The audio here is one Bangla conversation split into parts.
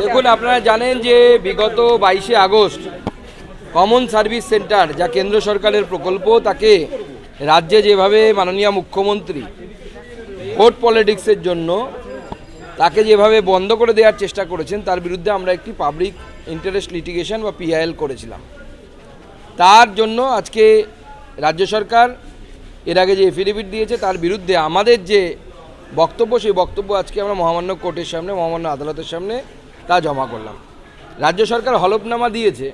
দেখুন আপনারা জানেন যে বিগত বাইশে আগস্ট কমন সার্ভিস সেন্টার যা কেন্দ্র সরকারের প্রকল্প তাকে রাজ্যে যেভাবে মাননীয় মুখ্যমন্ত্রী ভোট পলিটিক্সের জন্য তাকে যেভাবে বন্ধ করে দেওয়ার চেষ্টা করেছেন তার বিরুদ্ধে আমরা একটি পাবলিক ইন্টারেস্ট লিটিগেশন বা পিআইএল করেছিলাম। তার জন্য আজকে রাজ্য সরকার এর আগে যে এফিডেভিট দিয়েছে তার বিরুদ্ধে আমাদের যে বক্তব্য, সেই বক্তব্য আজকে আমরা মহামান্য কোর্টের সামনে, মহামান্য আদালতের সামনে তা জমা করলাম। রাজ্য সরকার হলফনামা দিয়েছে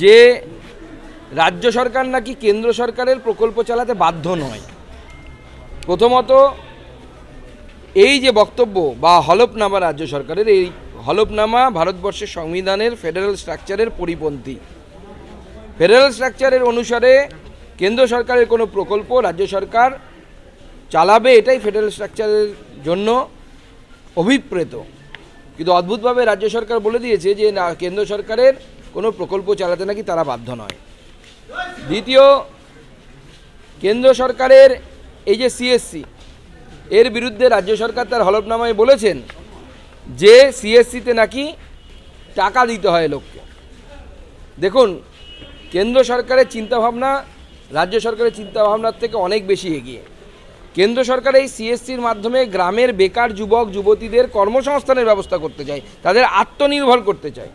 যে রাজ্য সরকার নাকি কেন্দ্র সরকারের প্রকল্প চালাতে বাধ্য নয়। প্রথমত, এই যে বক্তব্য বা হলফনামা রাজ্য সরকারের, এই হলফনামা ভারতবর্ষের সংবিধানের ফেডারেল স্ট্রাকচারের পরিপন্থী। ফেডারেল স্ট্রাকচারের অনুসারে কেন্দ্র সরকারের কোনো প্রকল্প রাজ্য সরকার চালাবে এটাই ফেডারেল স্ট্রাকচারের জন্য অভিপ্রেত। কিন্তু অদ্ভুতভাবে রাজ্য সরকার বলে দিয়েছে যে, না, কেন্দ্র সরকারের কোনো প্রকল্প চালাতে নাকি তারা বাধ্য নয়। দ্বিতীয়, কেন্দ্র সরকারের এই যে সিএসসি এর বিরুদ্ধে রাজ্য সরকার তার হলফনামায় বলেছেন যে সিএসসিতে নাকি টাকা দিতে হয় লোককে। দেখুন, কেন্দ্র সরকারের চিন্তাভাবনা রাজ্য সরকারের চিন্তাভাবনার থেকে অনেক বেশি এগিয়ে। কেন্দ্র সরকার এই সিএসসির মাধ্যমে গ্রামের বেকার যুবক, যুবতীদের কর্মসংস্থানের ব্যবস্থা করতে চায়, তাদের আত্মনির্ভর করতে চায়।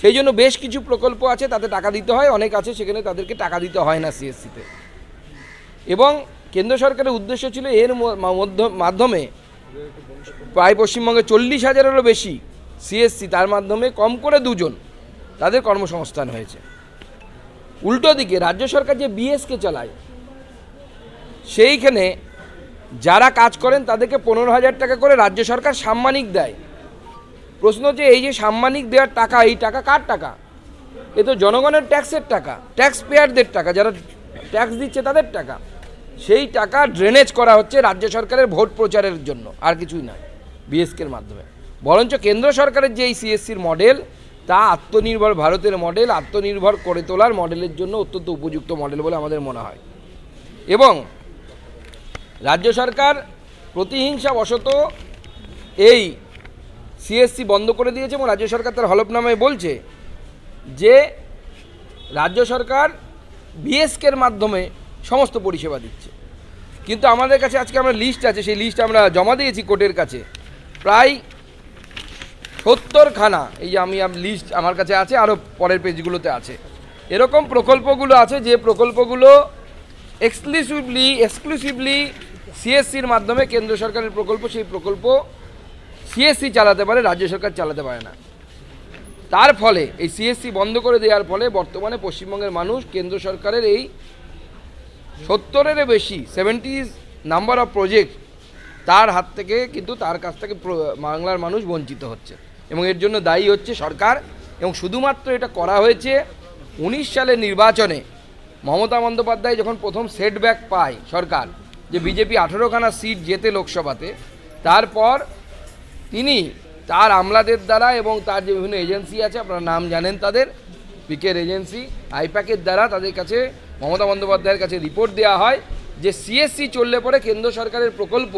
সেই জন্য বেশ কিছু প্রকল্প আছে, তাতে টাকা দিতে হয়, অনেক আছে, সেখানে তাদেরকে টাকা দিতে হয় না সিএসসিতে। এবং কেন্দ্র সরকারের উদ্দেশ্য ছিল এর মধ্য- মাধ্যমে প্রায় পশ্চিমবঙ্গে চল্লিশ হাজারেরও বেশি সিএসসি তার মাধ্যমে কম করে দুজন তাদের কর্মসংস্থান হয়েছে। উল্টো দিকে রাজ্য সরকার যে বিএসকে চালায় সেইখানে যারা কাজ করেন তাদেরকে পনেরো হাজার টাকা করে রাজ্য সরকার সাম্মানিক দেয়। প্রশ্ন হচ্ছে, এই যে সাম্মানিক দেওয়ার টাকা, এই টাকা কার টাকা? এ তো জনগণের ট্যাক্সের টাকা ট্যাক্স পেয়ারদের টাকা, যারা ট্যাক্স দিচ্ছে তাদের টাকা। সেই টাকা ড্রেনেজ করা হচ্ছে রাজ্য সরকারের ভোট প্রচারের জন্য, আর কিছুই নয়, বিএসকের মাধ্যমে। বরঞ্চ কেন্দ্র সরকারের যে এই সিএসসির মডেল, তা আত্মনির্ভর ভারতের মডেল, আত্মনির্ভর করে তোলার মডেলের জন্য অত্যন্ত উপযুক্ত মডেল বলে আমাদের মনে হয়। এবং রাজ্য সরকার প্রতিহিংসা বশত এই সিএসসি বন্ধ করে দিয়েছে এবং রাজ্য সরকার তার হলফনামায় বলছে যে রাজ্য সরকার বিএসকের মাধ্যমে সমস্ত পরিষেবা দিচ্ছে। কিন্তু আমাদের কাছে আজকে আমরা লিস্ট আছে, সেই লিস্ট আমরা জমা দিয়েছি কোর্টের কাছে। প্রায় সত্তরখানা, এই যে আমি লিস্ট আমার কাছে আছে, আরও পরের পেজগুলোতে আছে। এরকম প্রকল্পগুলো আছে যে প্রকল্পগুলো এক্সক্লুসিভলি এক্সক্লুসিভলি সিএসসির মাধ্যমে কেন্দ্র সরকারের প্রকল্প, সেই প্রকল্প সিএসসি চালাতে পারে, রাজ্য সরকার চালাতে পারে না। তার ফলে, এই সিএসসি বন্ধ করে দেওয়ার ফলে বর্তমানে পশ্চিমবঙ্গের মানুষ কেন্দ্র সরকারের এই সত্তরেরও বেশি সেভেন্টিজ নাম্বার অফ প্রজেক্ট তার হাত থেকে কিন্তু তার কাছ থেকে বাংলার মানুষ বঞ্চিত হচ্ছে। এবং এর জন্য দায়ী হচ্ছে সরকার। এবং শুধুমাত্র এটা করা হয়েছে উনিশ সালের নির্বাচনে মমতা বন্দ্যোপাধ্যায় যখন প্রথম সেটব্যাক পায় সরকার যে বিজেপি আঠেরোখানা সিট জেতে লোকসভাতে, তারপর তিনি তার আমলাদের দ্বারা এবং তার যে বিভিন্ন এজেন্সি আছে, আপনারা নাম জানেন তাদের, পিকের এজেন্সি, আইপ্যাকের দ্বারা তাদের কাছে, মমতা বন্দ্যোপাধ্যায়ের কাছে রিপোর্ট দেওয়া হয় যে সিএসসি চললে পরে কেন্দ্র সরকারের প্রকল্প,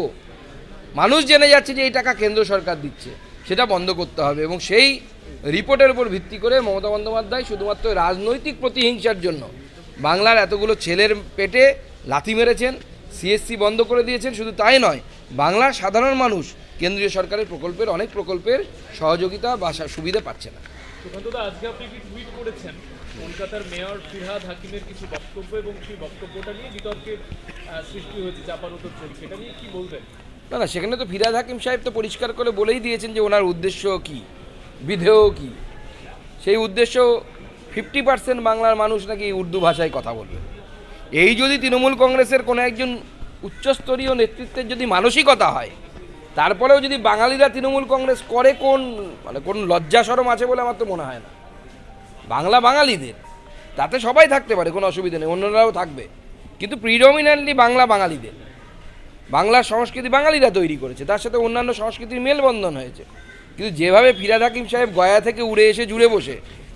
মানুষ জেনে যাচ্ছে যে এই টাকা কেন্দ্র সরকার দিচ্ছে, সেটা বন্ধ করতে হবে এবং সেই রিপোর্টের উপর ভিত্তি করে মমতা বন্দ্যোপাধ্যায় শুধুমাত্র রাজনৈতিক প্রতিহিংসার জন্য বাংলার এতগুলো ছেলের পেটে লাথি মেরেছেন সিএসসি বন্ধ করে দিয়েছেন শুধু তাই নয় বাংলার সাধারণ মানুষ কেন্দ্রীয় সরকারের প্রকল্পের অনেক প্রকল্পের সহযোগিতা বা সুবিধা পাচ্ছে না। আজকে আপনি একটি টুইট করেছেন? কলকাতার মেয়র ফিরহাদ হাকিমের কিছু বক্তব্য এবং সেই বক্তব্যটা নিয়ে বিতর্কের সৃষ্টি হয়েছে চাপার চলছে। এটা নিয়ে কি বলবেন? না না সেখানে তো ফিরাদ হাকিম সাহেব তো পরিষ্কার করে বলেই দিয়েছেন যে ওনার উদ্দেশ্য কি বিধেয় কি। সেই উদ্দেশ্য ফিফটি পার্সেন্ট বাংলার মানুষ নাকি উর্দু ভাষায় কথা বলবে। এই যদি তৃণমূল কংগ্রেসের কোনো একজন উচ্চস্তরীয় নেতৃত্বের যদি মানসিকতা হয়, তারপরেও যদি বাঙালিরা তৃণমূল কংগ্রেস করে, কোন মানে কোন লজ্জা সরম আছে বলে আমার তো মনে হয় না। বাংলা বাঙালিদের, তাতে সবাই থাকতে পারে, কোনো অসুবিধা নেই, অন্যরাও থাকবে। কিন্তু প্রিডমিনেন্টলি বাংলা বাঙালিদের বাংলার সংস্কৃতি বাঙালিরা তৈরি করেছে, তার সাথে অন্যান্য সংস্কৃতির মেলবন্ধন হয়েছে। কিন্তু যেভাবে ফিরাদ হাকিম সাহেব গয়া থেকে উড়ে এসে জুড়ে বসে,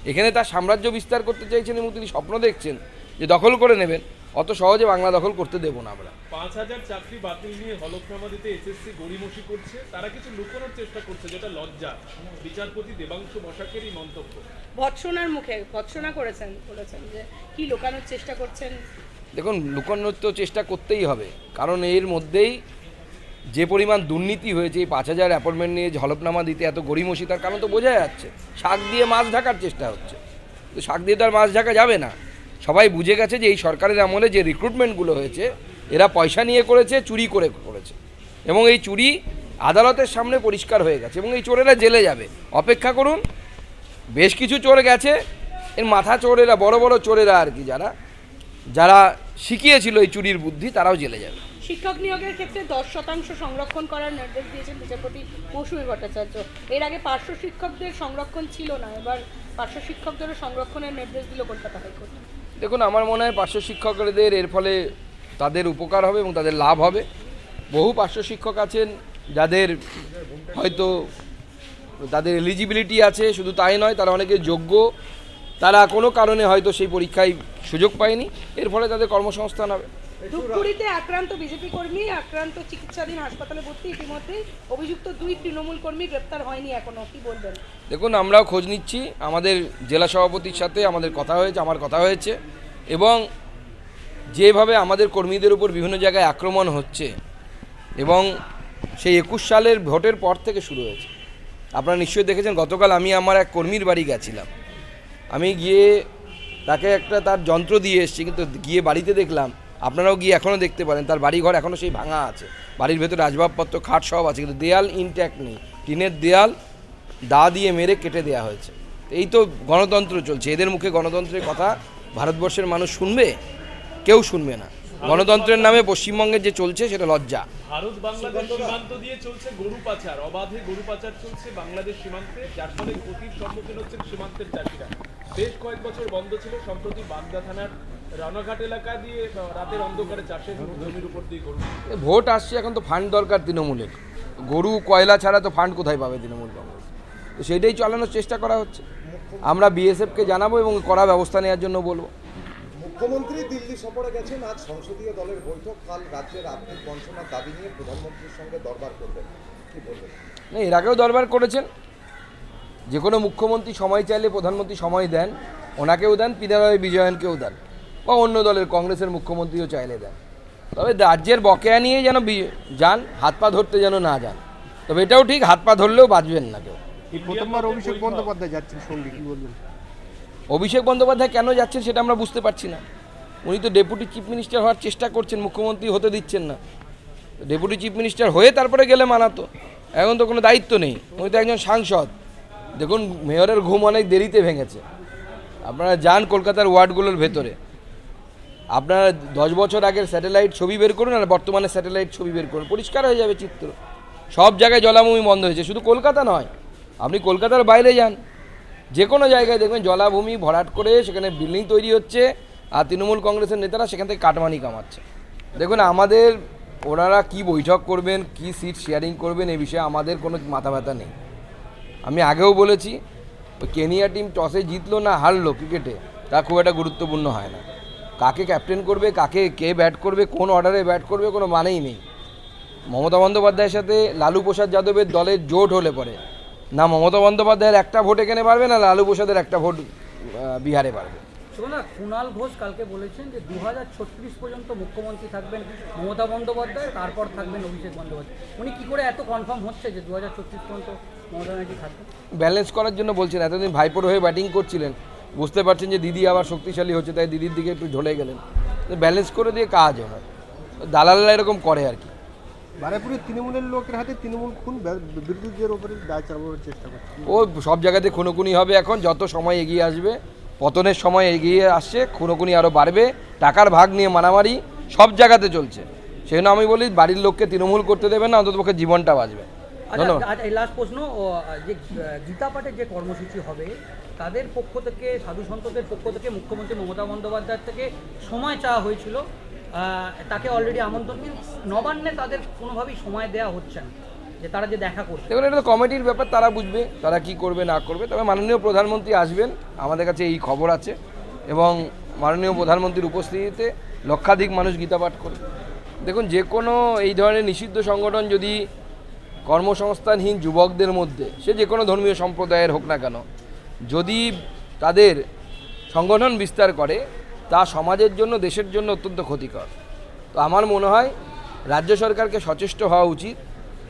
এখানে তার সাম্রাজ্য বিস্তার করতে চাইছেন এবং তিনি স্বপ্ন দেখছেন যে দখল করে নেবেন অত সহজে বাংলা দখল করতে দেবো না আমরা। পাঁচ হাজার চাকরি বাতিল নিয়ে হলফনামা দিতে এসএসসি গড়িমসি করছে তারা কিছু লুকোনোর চেষ্টা করছে যেটা লজ্জা। বিচারপতি দেবাংশু বসাকেরই মন্তব্য। ভৎসনার মুখে ভৎসনা করেছেন বলেছেন যে কি লোকানোর চেষ্টা করছেন। দেখুন লুকোনোর তো চেষ্টা করতেই হবে কারণ এর মধ্যেই যে পরিমাণ দুর্নীতি হয়েছে এই পাঁচ হাজার অ্যাপয়েন্টমেন্ট নিয়ে যে হলফনামা দিতে এত গড়িমসি তার কারণ তো বোঝা যাচ্ছে। শাক দিয়ে মাছ ঢাকার চেষ্টা হচ্ছে। তো শাক দিয়ে তো আর মাছ ঢাকা যাবে না। সবাই বুঝে গেছে যে এই সরকারের আমলে যে রিক্রুটমেন্টগুলো হয়েছে, এরা পয়সা নিয়ে করেছে, চুরি করে করেছে। এবং এই চুরি আদালতের সামনে পরিষ্কার হয়ে গেছে এবং এই চোরেরা জেলে যাবে। অপেক্ষা করুন, বেশ কিছু চোর গেছে, এর মাথা চোরেরা, বড় বড় চোরেরা আর কি যারা যারা শিখিয়েছিল এই চুরির বুদ্ধি, তারাও জেলে যাবে। শিক্ষক নিয়োগের ক্ষেত্রে দশ শতাংশ সংরক্ষণ করার নির্দেশ দিয়েছেন বিচারপতি মৌসুমী ভট্টাচার্য। এর আগে পার্শ্ব শিক্ষকদের সংরক্ষণ ছিল না, এবার পার্শ্ব শিক্ষকদেরও সংরক্ষণের নির্দেশ দিল কলকাতা হাইকোর্ট। দেখুন, আমার মনে হয় পার্শ্ব শিক্ষকদের এর ফলে তাদের উপকার হবে এবং তাদের লাভ হবে। বহু পার্শ্ব শিক্ষক আছেন যাদের হয়তো তাদের এলিজিবিলিটি আছে, শুধু তাই নয়, তারা অনেকে যোগ্য। তারা কোনো কারণে হয়তো সেই পরীক্ষায় সুযোগ পায়নি। এর ফলে তাদের কর্মসংস্থান হবে। ধূপগুড়িতে আক্রান্ত বিজেপি কর্মী, আক্রান্ত চিকিৎসাধীন হাসপাতালে ভর্তি। ইতিমধ্যেই অভিযুক্ত দুই তৃণমূল কর্মী গ্রেপ্তার হয়নি এখনও। কি বলবেন? দেখুন, আমরাও খোঁজ নিচ্ছি। আমাদের জেলা সভাপতির সাথে আমাদের কথা হয়েছে, আমার কথা হয়েছে। এবং যেভাবে আমাদের কর্মীদের উপর বিভিন্ন জায়গায় আক্রমণ হচ্ছে এবং সেই একুশ সালের ভোটের পর থেকে শুরু হয়েছে। আপনারা নিশ্চয়ই দেখেছেন, গতকাল আমি আমার এক কর্মীর বাড়ি গেছিলাম। আমি গিয়ে তাকে একটা তার যন্ত্র দিয়ে এসেছি, কিন্তু গিয়ে বাড়িতে দেখলাম আপনারাও গিয়ে এখনও দেখতে পারেন, তার বাড়িঘর এখনও সেই ভাঙা আছে। বাড়ির ভেতরে আসবাবপত্র, খাট সব আছে, কিন্তু দেয়াল ইনট্যাক্ট নেই। টিনের দেয়াল দা দিয়ে মেরে কেটে দেওয়া হয়েছে। এই তো গণতন্ত্র চলছে, এদের মুখে গণতন্ত্রের কথা ভারতবর্ষের মানুষ শুনবে? কেউ শুনবে না। গণতন্ত্রের নামে পশ্চিমবঙ্গের যে চলছে, সেটা লজ্জা। ভারত, বাংলাদেশ সীমান্ত দিয়ে যার ফলে বন্ধ ছিল, সম্প্রতি বাগদা থানার রানাঘাট এলাকা দিয়ে রাতের অন্ধকারে চাষের জমির উপর দিয়ে গরু ভোট আসছে এখন তো ফান্ড দরকার তৃণমূলের। গরু কয়লা ছাড়া তো ফান্ড কোথায় পাবে তৃণমূল কংগ্রেস? তো সেটাই চালানোর চেষ্টা করা হচ্ছে। আমরা বিএসএফকে জানাব এবং কড়া ব্যবস্থা নেওয়ার জন্য বলব। মুখ্যমন্ত্রী দিল্লি সফরে গেছেন আজ সংসদীয় দলের বৈঠক। কাল রাজ্যের আর্থিক বঞ্চনার দাবি নিয়ে প্রধানমন্ত্রীর সঙ্গে দরবার করবেন। কি বলবেন? না এর আগেও দরবার করেছেন। যে কোনো মুখ্যমন্ত্রী সময় চাইলে প্রধানমন্ত্রী সময় দেন ওনাকেও দেন পিনারায় বিজয়নকেও দেন। বা অন্য দলের কংগ্রেসের মুখ্যমন্ত্রীও চাইলে দেন। তবে রাজ্যের বকেয়া নিয়ে যেন যান হাত পা ধরতে যেন না যান। তবে এটাও ঠিক হাত পা ধরলেও বাঁচবেন না কেউ। প্রথমবার অভিষেক বন্দ্যোপাধ্যায় যাচ্ছেন সঙ্গে কি বলবেন? অভিষেক বন্দ্যোপাধ্যায় কেন যাচ্ছেন সেটা আমরা বুঝতে পারছি না। উনি তো ডেপুটি চিফ মিনিস্টার হওয়ার চেষ্টা করছেন মুখ্যমন্ত্রী হতে দিচ্ছেন না। ডেপুটি চিফ মিনিস্টার হয়ে তারপরে গেলে মানাতো এখন তো কোনো দায়িত্ব নেই উনি তো একজন সাংসদ। দেখুন মেয়রের ঘুম অনেক দেরিতে ভেঙেছে। আপনারা যান কলকাতার ওয়ার্ডগুলোর ভেতরে। আপনারা দশ বছর আগের স্যাটেলাইট ছবি বের করুন আর বর্তমানে স্যাটেলাইট ছবি বের করুন। পরিষ্কার হয়ে যাবে চিত্র। সব জায়গায় জলাভূমি বন্ধ হয়েছে, শুধু কলকাতা নয়, আপনি কলকাতার বাইরে যান। যে কোনো জায়গায় দেখবেন জলাভূমি ভরাট করে সেখানে বিল্ডিং তৈরি হচ্ছে আর তৃণমূল কংগ্রেসের নেতারা সেখান থেকে কাটমানি কামাচ্ছে। দেখুন, আমাদের ওনারা কি বৈঠক করবেন, কি সিট শেয়ারিং করবেন, এই বিষয়ে আমাদের কোনো মাথা ব্যথা নেই। আমি আগেও বলেছি কেনিয়া টিম টসে জিতলো না, হারলো ক্রিকেটে, তা খুব একটা গুরুত্বপূর্ণ হয় না। কাকে ক্যাপ্টেন করবে কাকে কে ব্যাট করবে কোন অর্ডারে ব্যাট করবে কোনো মানেই নেই। মমতা বন্দ্যোপাধ্যায়ের সাথে লালু প্রসাদ যাদবের দলের জোট হলে পরে। না মমতা বন্দ্যোপাধ্যায়ের একটা ভোট এখানে পারবে না লালু প্রসাদের একটা ভোট বিহারে পারবে। শোনা কুণাল ঘোষ কালকে বলেছেন যে দু হাজার ছত্রিশ পর্যন্ত মুখ্যমন্ত্রী থাকবেন মমতা বন্দ্যোপাধ্যায় তারপর থাকবেন অভিষেক বন্দ্যোপাধ্যায়। উনি কি করে এত কনফার্ম হচ্ছে যে দু পর্যন্ত মমতা ব্যানার্জি থাকবেন? ব্যালেন্স করার জন্য বলছেন এতদিন ভাইপোর হয়ে ব্যাটিং করছিলেন। বুঝতে পারছেন যে দিদি আবার শক্তিশালী হচ্ছে তাই দিদির দিকে একটু ঝলে গেলেন। ব্যালেন্স করে দিয়ে কাজ হয়। দালালরা এরকম করে আর কি। বারাপুরে তৃণমূলের লোকের হাতে তৃণমূল খুন বিরোধীদের ওপরে দায় চালানোর চেষ্টা করছে। ও সব জায়গাতে খুনোখুনি হবে এখন যত সময় এগিয়ে আসবে পতনের সময় এগিয়ে আসছে খুনোখুনি আরও বাড়বে টাকার ভাগ নিয়ে মারামারি সব জায়গাতে চলছে। সেই জন্য আমি বলি বাড়ির লোককে তৃণমূল করতে দেবে না অন্ততপক্ষে জীবনটা বাঁচবে। আচ্ছা আজ এই লাস্ট প্রশ্ন যে গীতা পাঠের যে কর্মসূচি হবে তাদের পক্ষ থেকে সাধু সন্তদের পক্ষ থেকে মুখ্যমন্ত্রী মমতা থেকে সময় চাওয়া হয়েছিল। তাকে অলরেডি আমন্ত্রণ নবান্নে তাদের কোনোভাবেই সময় দেওয়া হচ্ছে না যে তারা যে দেখা করছে। দেখুন এটা তো কমিটির ব্যাপার তারা বুঝবে তারা কি করবে না করবে। তবে মাননীয় প্রধানমন্ত্রী আসবেন আমাদের কাছে এই খবর আছে। এবং মাননীয় প্রধানমন্ত্রীর উপস্থিতিতে লক্ষাধিক মানুষ গীতা পাঠ করে দেখুন যে কোনো এই ধরনের নিষিদ্ধ সংগঠন যদি কর্মসংস্থানহীন যুবকদের মধ্যে, সে যে কোনো ধর্মীয় সম্প্রদায়ের হোক না কেন, যদি তাদের সংগঠন বিস্তার করে, তা সমাজের জন্য, দেশের জন্য অত্যন্ত ক্ষতিকর। তো আমার মনে হয়, রাজ্য সরকারকে সচেষ্ট হওয়া উচিত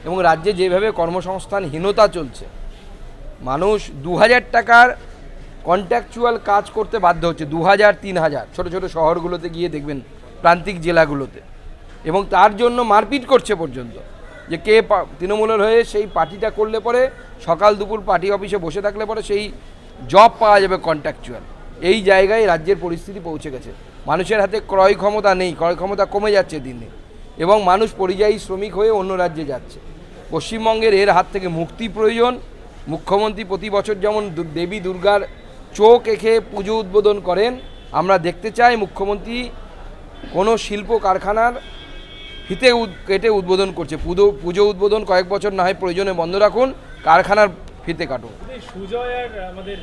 এবং রাজ্যে যেভাবে কর্মসংস্থানহীনতা চলছে, মানুষ দু হাজার টাকার কন্ট্যাকচুয়াল কাজ করতে বাধ্য হচ্ছে দু হাজার তিন হাজার ছোটো ছোটো শহরগুলোতে গিয়ে দেখবেন প্রান্তিক জেলাগুলোতে। এবং তার জন্য মারপিট করছে পর্যন্ত। যে কে তৃণমূলের হয়ে সেই পার্টিটা করলে পরে সকাল দুপুর পার্টি অফিসে বসে থাকলে পরে সেই জব পাওয়া যাবে কন্ট্রাকচুয়াল এই জায়গায় রাজ্যের পরিস্থিতি পৌঁছে গেছে। মানুষের হাতে ক্রয় ক্ষমতা নেই, ক্রয় ক্ষমতা কমে যাচ্ছে দিন দিন এবং মানুষ পরিযায়ী শ্রমিক হয়ে অন্য রাজ্যে যাচ্ছে। পশ্চিমবঙ্গের এর হাত থেকে মুক্তি প্রয়োজন। মুখ্যমন্ত্রী প্রতি বছর যেমন দেবী দুর্গার চোখ এঁকে পুজো উদ্বোধন করেন, আমরা দেখতে চাই মুখ্যমন্ত্রী কোনো শিল্প কারখানার ফিতে কেটে উদ্বোধন করছে। পুজো পুজো উদ্বোধন কয়েক বছর না হয় প্রয়োজনে বন্ধ রাখুন কারখানার ফিতে কাটুন। সুজয় আর আমাদের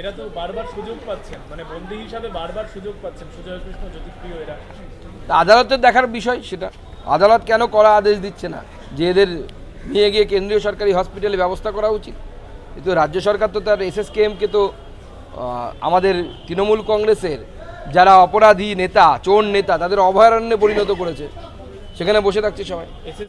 এরা তো বারবার সুযোগ পাচ্ছেন। মানে বন্দী হিসাবে বারবার সুযোগ পাচ্ছেন। সুজয় কৃষ্ণ জ্যোতিপ্রিয় এরা। তা আদালতের দেখার বিষয় সেটা। আদালত কেন করা আদেশ দিচ্ছে না? যে এদের নিয়ে গিয়ে কেন্দ্রীয় সরকারি হসপিটালে ব্যবস্থা করা উচিত। কিন্তু রাজ্য সরকার তো তার এস এসএসকেএমকে তো আমাদের তৃণমূল কংগ্রেসের যারা অপরাধী নেতা চোর নেতা তাদের অভয়ারণ্যে পরিণত করেছে। সেখানে বসে থাকছে সবাই।